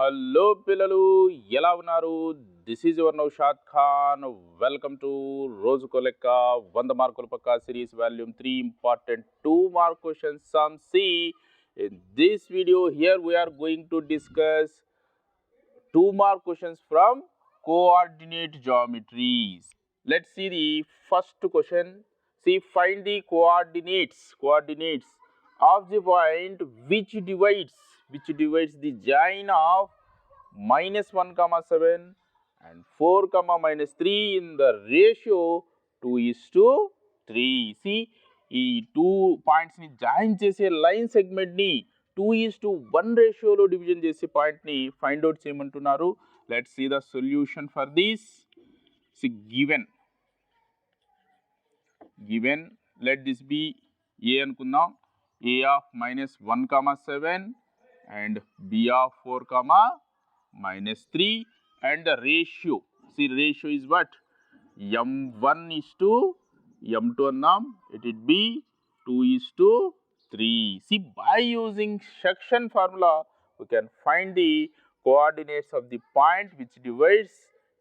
Hello పిల్లలు ఎలా ఉన్నారు this is your Naushad Khan welcome to రోజుకో లెక్క వంద మార్కుల పక్క series volume three important two mark question some C in this video here we are going to discuss two mark questions from coordinate geometries. Let's see the first question. See, find the coordinates, coordinates of the point which divides, which divides the join of minus 1 comma 7 and 4 comma minus 3 in the ratio 2 is to 3. See, ఈ two పాయింట్స్ని join చేసే line సెగ్మెంట్ని two is to one రేషియోలో division చేసే పాయింట్ని find out చేయమంటున్నారు. Let see the solution for this see given given let this be A అనుకుందాం. A of minus one comma seven and b of 4 comma minus 3 and the ratio. See ratio is what? m1 is to m2 num it would be 2 is to 3. See by using section formula we can find the coordinates of the point which divides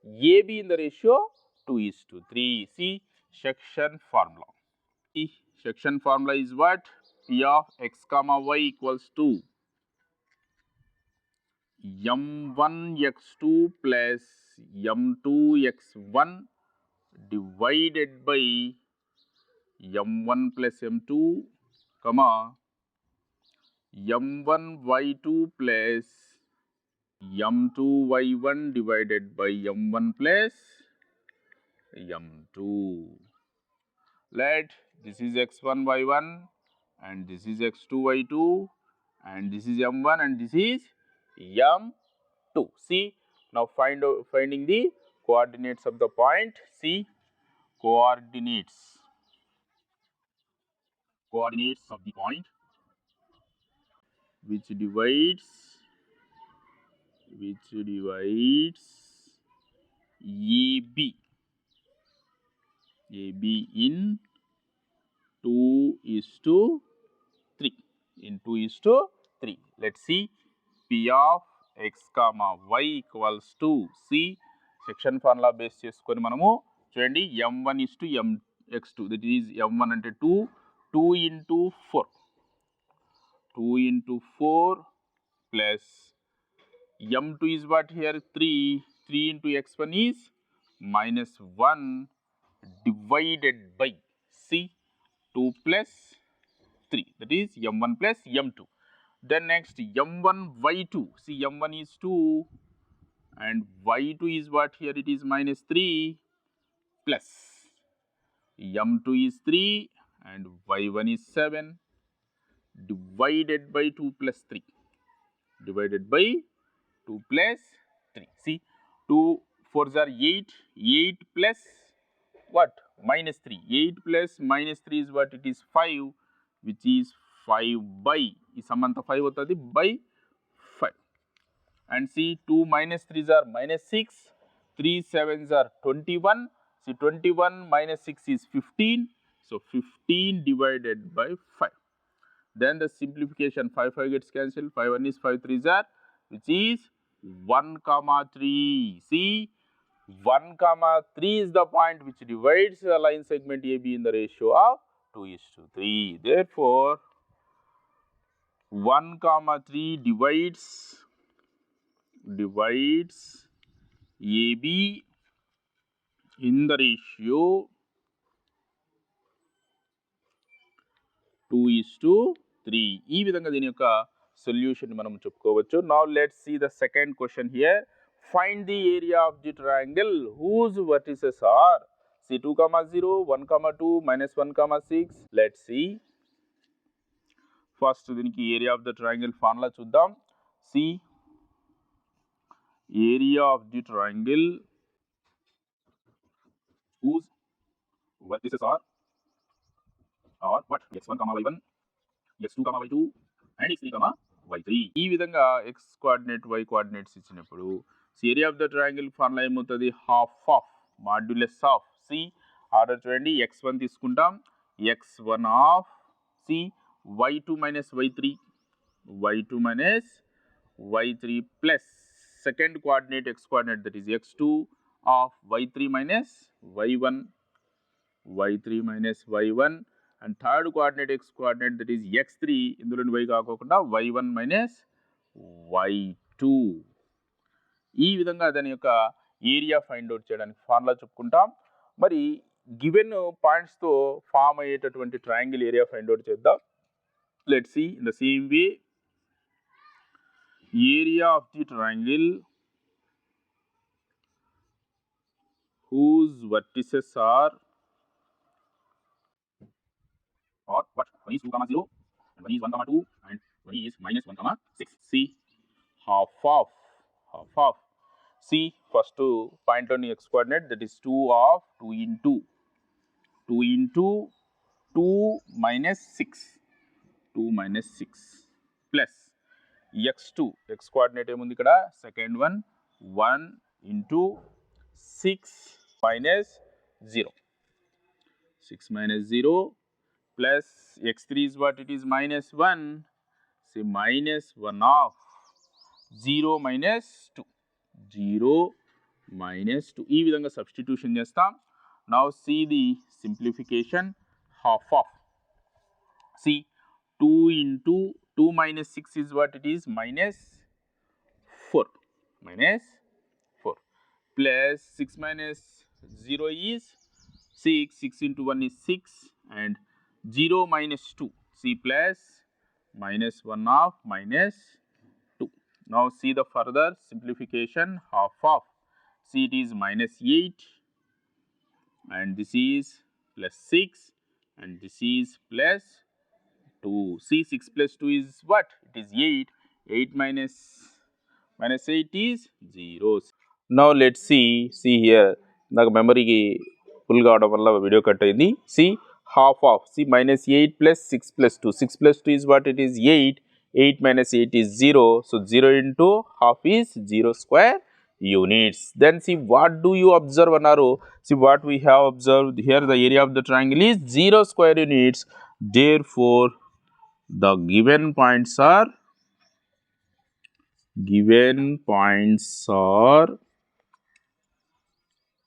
AB in the ratio 2 is to 3. See section formula. See section formula is what? P of x comma y equals to m1 x2 plus m2 x1 divided by m1 plus m2 comma m1 y2 plus m2 y1 divided by m1 plus m2 let this is x1 y1 and this is x2 y2 and this is m1 and this is m2 see now find out finding the coordinates of the point. C coordinates. Coordinates of the point which divides which divides AB AB in 2 is to 3 in 2 is to 3 let's see P of X comma Y equals to see section formula base చేసుకొని మనము చూడండి M one is to M X two that is M one అంటే two two into four two into four plus M two is what here three three into X one is minus one divided by see two plus three that is M one plus M two then next m1 y2 see m1 is 2 and y2 is what? Here it is minus 3 plus. M2 is 3 and y1 is 7 divided by 2 plus 3 divided by 2 plus 3 see 2 4s are 8 8 plus what? Minus 3 8 plus minus 3 is what? It is 5 which is 5 by ఈ సమంత 5 అవుతుంది by 5 and see 2 minus 3s are minus 6 3 7s are 21 see 21 minus 6 is 15 so 15 divided by 5. Then the simplification 5 5 gets cancelled. 5 1 is 5 3s are which is 1 comma 3. See 1 comma 3 is the point which divides the line segment AB in the ratio of 2 is to 3. Therefore 1 comma 3 divides divides AB in the ratio two is to three ఈ విధంగా దీని యొక్క solution మనం చెప్పుకోవచ్చు now let see the second question here find the area of the triangle whose vertices are C two comma zero one comma two minus one comma six let see first దీనికి area of the triangle formula చూద్దాం. See area of the triangle whose vertices are or what? X1 comma y1 x2 comma y2 and x3 comma y3 ఈ విధంగా x coordinate y coordinates ఇచ్చినప్పుడు area of the triangle formula ఏమవుతుంది? Half of modulus of see order చూడండి. X one తీసుకుంటాం. X one of see y2 minus y3 y2 minus y3 plus second coordinate x coordinate that is x2 of y3 minus y1 y3 minus y1 and third coordinate x coordinate that is x3 ఇందులో y కాకోకుండా y1 minus y2 ఈ విధంగా దాని యొక్క area find out చేయడానికి formula చెప్పుకుంటాం మరి given పాయింట్స్తో ఫామ్ అయ్యేటటువంటి ట్రయాంగిల్ ఏరియా ఫైండ్ అవుట్ చేద్దాం Let's see in the same way area of the triangle whose vertices are or what? 1 is 2 comma 0 and 1 is 1 comma 2 and 1 is minus 1 comma 6 see half of half of. See first to find on the x coordinate that is 2 of 2 into 2 into 2 minus 6 two minus six plus X two. X coordinate ఏముంది ఇక్కడ? Second one one into six minus zero. Six minus zero plus X three is what it is minus one. See minus one of zero minus two. Zero minus two. ఈ విధంగా substitution చేస్తాం. Now see the simplification half of see 2 into 2 minus 6 is what it is minus 4 minus 4 plus 6 minus 0 is 6 6 into 1 is 6 and 0 minus 2 c plus minus 1 of minus 2. Now see the further simplification half of. See it is minus 8 and this is plus 6 and this is plus 2. See 6 plus 2 is what? It is 8. 8 minus minus 8 is 0. Now let's see, see here. నాకు మెమరీకి full కావడం వల్ల video cut అయింది C half of C minus eight plus six plus two six plus two is what it is eight eight minus eight is zero so zero into half is zero square units then see what do you observe అన్నారు see what we have observed here the area of the triangle is 0 square units therefore the given points are given points are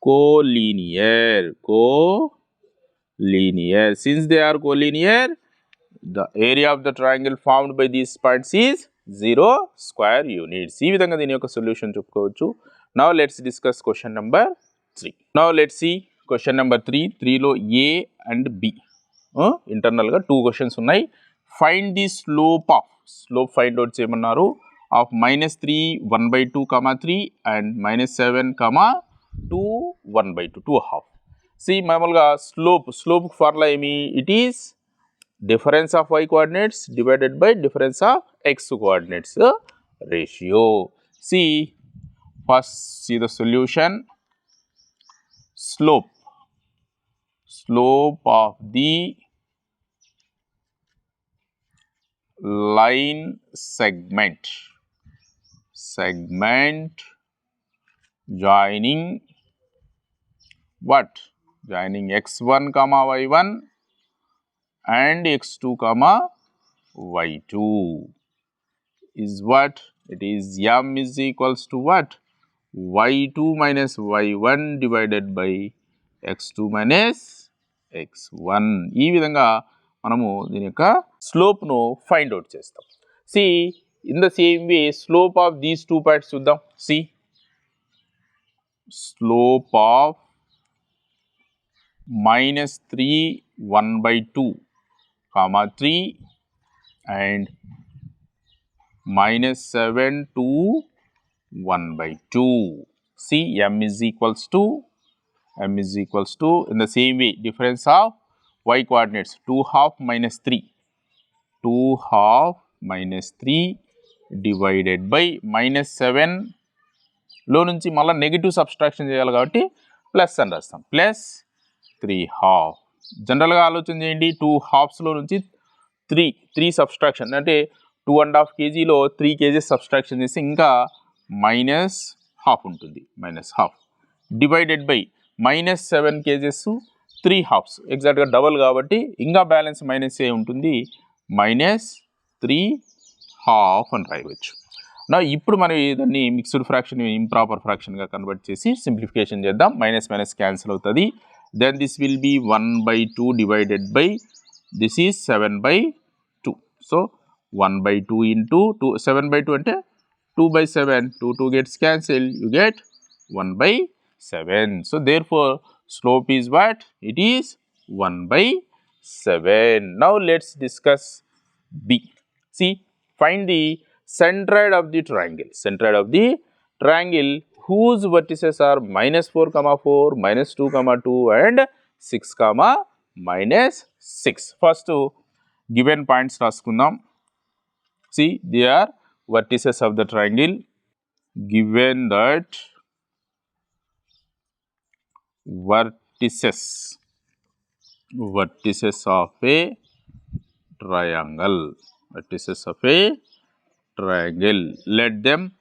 collinear collinear since they are collinear the area of the triangle formed by these points is 0 square units ఈ విధంగా దీని యొక్క solution చెప్పుకోవచ్చు now let's discuss question number three now let's see question number three త్రీలో ఏ and B ఇంటర్నల్గా two questions ఉన్నాయి find the slope of slope find out చేయమన్నారు of minus three one by two comma three and minus seven comma two one by two two half C మామూలుగా slope slope formula ఏమి it is difference of y coordinates divided by difference of x coordinates uh, ratio. See, first see the solution slope slope of line segment segment joining what joining x1 comma y1 and x2 comma y2 is what it is m is equals to what y2 minus y1 divided by x2 minus x1 ఈ విధంగా మనము దీని యొక్క స్లోప్ను find out చేస్తాం C in the same way slope of these two parts చూద్దాం C slope of minus three one by two comma 3 and minus 7 to 1 by 2. See m is equals to m is equals to in the same way difference of y coordinates 2 half minus 3 2 half minus 3 divided by minus 7 లో నుంచి మళ్ళీ negative subtraction చేయాలి కాబట్టి plus అని రాస్తాం. Plus three half. జనరల్గా ఆలోచన చేయండి టూ హాఫ్స్లో నుంచి త్రీ త్రీ సబ్స్ట్రాక్షన్. అంటే టూ అండ్ హాఫ్ కేజీలో త్రీ కేజీస్ సబ్స్ట్రాక్షన్ చేస్తే ఇంకా మైనస్ హాఫ్ ఉంటుంది. Minus half. Divided by minus seven kgs three halves. ఎగ్జాక్ట్గా డబల్ కాబట్టి ఇంకా బ్యాలెన్స్ మైనస్ ఏ ఉంటుంది. మైనస్ త్రీ హాఫ్ అని రాయవచ్చు నా ఇప్పుడు మనం దాన్ని మిక్స్డ్ ఫ్రాక్షన్ ఇంప్రాపర్ ఫ్రాక్షన్గా కన్వర్ట్ చేసి సింప్లిఫికేషన్ చేద్దాం. మైనస్ మైనస్ క్యాన్సిల్ అవుతుంది. Then this will be one by two divided by this is seven by two so one by two into two seven by two అంటే two by seven two two gets cancel you get one by seven so therefore slope is what it is one by seven now let's discuss B. See, find the centroid of the triangle, centroid of the triangle whose vertices are minus 4 comma 4, minus 2 comma 2 and 6 comma minus 6. First two given points raskunam. See, they are vertices of the triangle given that vertices vertices of a triangle, vertices of a triangle. Let them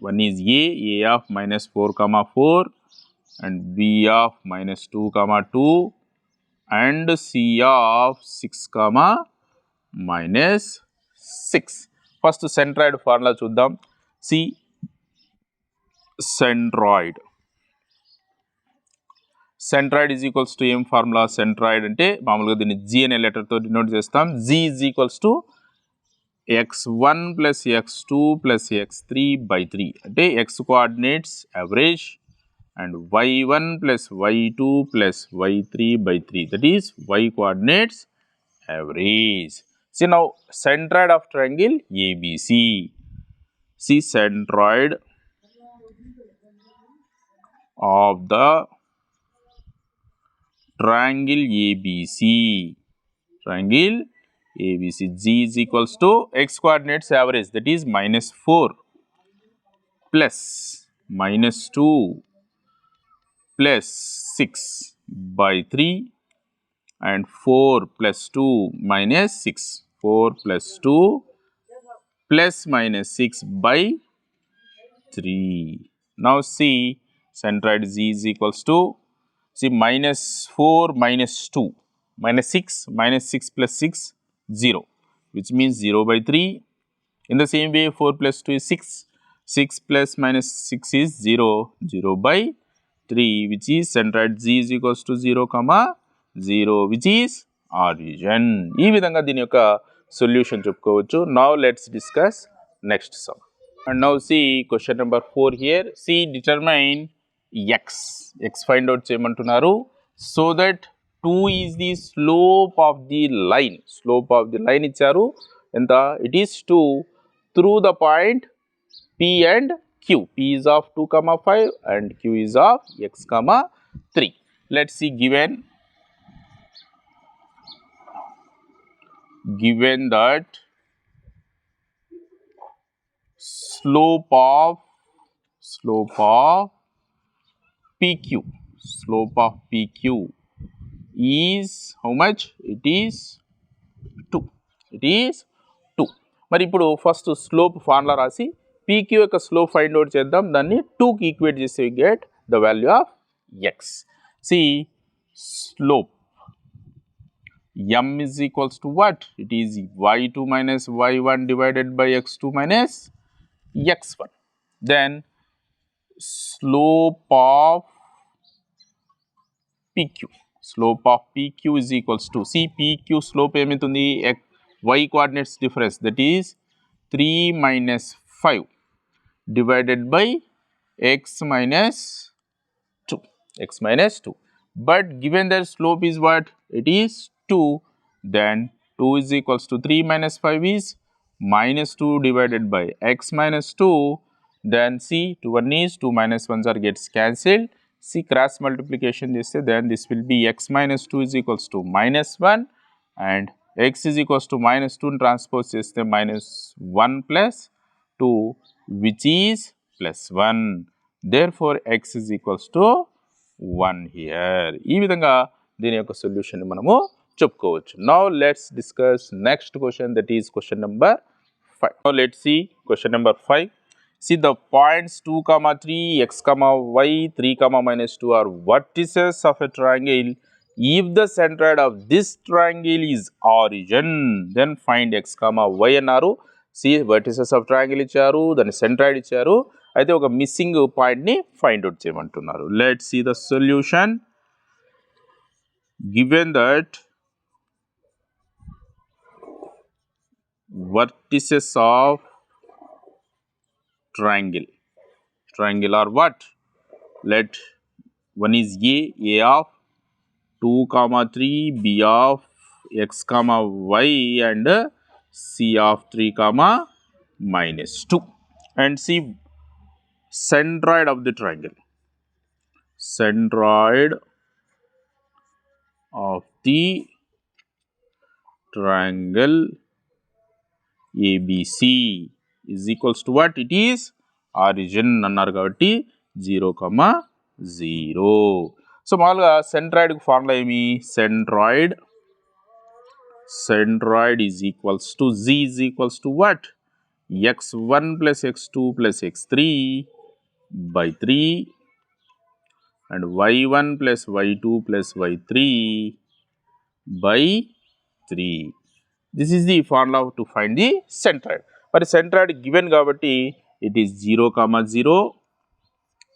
one is a, a of minus 4 comma 4 and b of minus 2 comma 2 and c of 6 comma minus 6. First centroid formula chuddam. C centroid centroid is equals to ఏం formula centroid అంటే మామూలుగా దీన్ని G అనే లెటర్తో denote చేస్తాం. G is equals to X one plus X two plus X three by three అంటే X coordinates average and Y one plus Y two plus Y three by three that is Y coordinates average see now centroid of triangle ABC see centroid of the triangle ABC. Triangle ABC. G is equals to x coordinates average that is minus 4 plus minus 2 plus 6 by 3 and 4 plus 2 minus 6. 4 plus 2 plus minus 6 by 3. Now see centroid Z is equals to see minus 4 minus 2 minus 6 minus 6 plus 6 0 which means 0 by 3. In the same way 4 plus 2 is 6 6 plus minus 6 is 0 0 by 3 which is centroid Z is equals to 0 comma 0 which is origin. ఈ విధంగా దీని యొక్క solution చెప్పుకోవచ్చు now let's discuss next sum and now see question number four here see determine X X find out చేయమంటున్నారు so that two is the slope of the line slope of the line ఇచ్చారు ఎంత it is two through the point p and q. p is of 2 comma 5 and q is of x comma 3. Let's see given given that slope of slope of pq slope of pq is how much it is 2 it is 2 మరి ఇప్పుడు first slope formula రాసి PQ యొక్క slope find out చేద్దాం దాన్ని టూకి equate చేసి get the value of X C slope m is equals to what? It is y2 minus y1 divided by x2 minus x1. Then slope of PQ. Slope of PQ is equals to see PQ slope ఏమవుతుంది y coordinates difference that is 3 minus 5 divided by x minus 2 x minus 2 but given their slope is what it is 2 then 2 is equals to 3 minus 5 is minus 2 divided by x minus 2 then see 2 1 is 2 minus 1s are gets cancelled see cross multiplication this then this will be x minus 2 is equals to minus 1 and x is equals to minus 2 ని transpose చేస్తే minus 1 plus 2 which is plus 1 therefore x is equals to 1 here ఈ విధంగా దీని యొక్క solution మనము చెప్పుకోవచ్చు now let's discuss next question that is question number five now let C question number five See the points 2 comma 3 x comma y 3 comma minus 2 are vertices of a triangle if the centroid of this triangle is origin then find x comma y అన్నారు see vertices of triangle ఇచ్చారు దాని centroid ఇచ్చారు అయితే ఒక missing పాయింట్ని find out చేయమంటున్నారు let see the solution given that vertices of triangle. Triangle or what? Let one is a a of 2 comma 3 b of x comma y and c of 3 comma minus 2 and see centroid of the triangle. Centroid of the triangle ABC is equals to what? It is origin అన్నారు కాబట్టి zero comma zero so మామూలుగా సెంట్రాయిడ్కి formula ఏమి centroid centroid is equals to G is equals to what X one plus X two plus X three by three and Y one plus Y two plus Y three by three this is the formula to find the centroid మరి centroid given కాబట్టి it is zero comma zero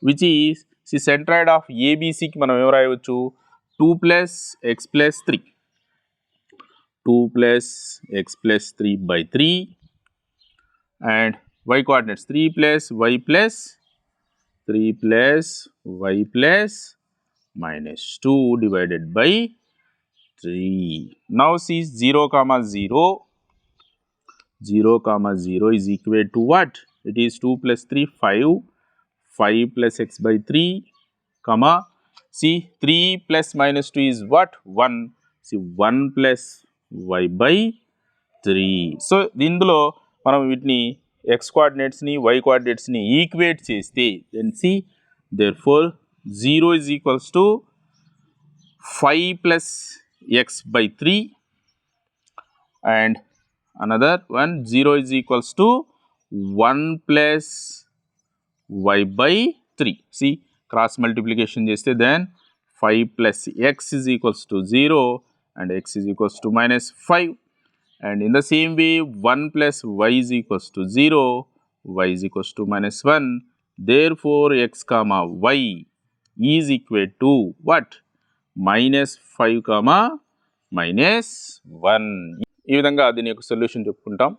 which is C centroid of ఏబీసీకి మనం ఏం రాయవచ్చు two plus X plus three two plus X plus three by three and why coordinates three plus why plus three plus why plus minus two divided by 3. Now see 0 comma 0. 0 comma 0 is equal to what? It is 2 plus 3, 5. 5 plus x by 3, comma. See 3 plus minus 2 is what? 1. See 1 plus y by 3. So ఇందులో మనం వీటిని X కోఆర్డినేట్స్ని why కోఆర్డినేట్స్ని equate చేస్తే then see there four zero is equals to five plus x by 3 and another one 0 is equals to 1 plus y by 3. See cross multiplication cheste then 5 plus x is equals to 0 and x is equals to minus 5 and in the same way 1 plus y is equals to 0 y is equals to minus 1 therefore x comma y is equal to what? Minus 5 comma minus 1 ఈ విధంగా దీని యొక్క solution చెప్పుకుంటాం.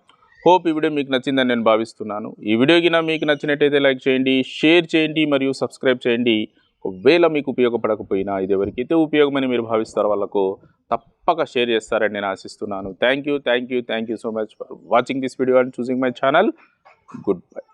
Hope ఈ video మీకు నచ్చిందని నేను భావిస్తున్నాను. ఈ వీడియో కింద మీకు నచ్చినట్టయితే లైక్ చేయండి షేర్ చేయండి మరియు సబ్స్క్రైబ్ చేయండి. ఒకవేళ మీకు ఉపయోగపడకపోయినా ఇది ఎవరికైతే ఉపయోగమని మీరు భావిస్తారో వాళ్ళకు తప్పక షేర్ చేస్తారని నేను ఆశిస్తున్నాను. Thank you thank you thank you so much for watching this video and choosing my channel. Goodbye.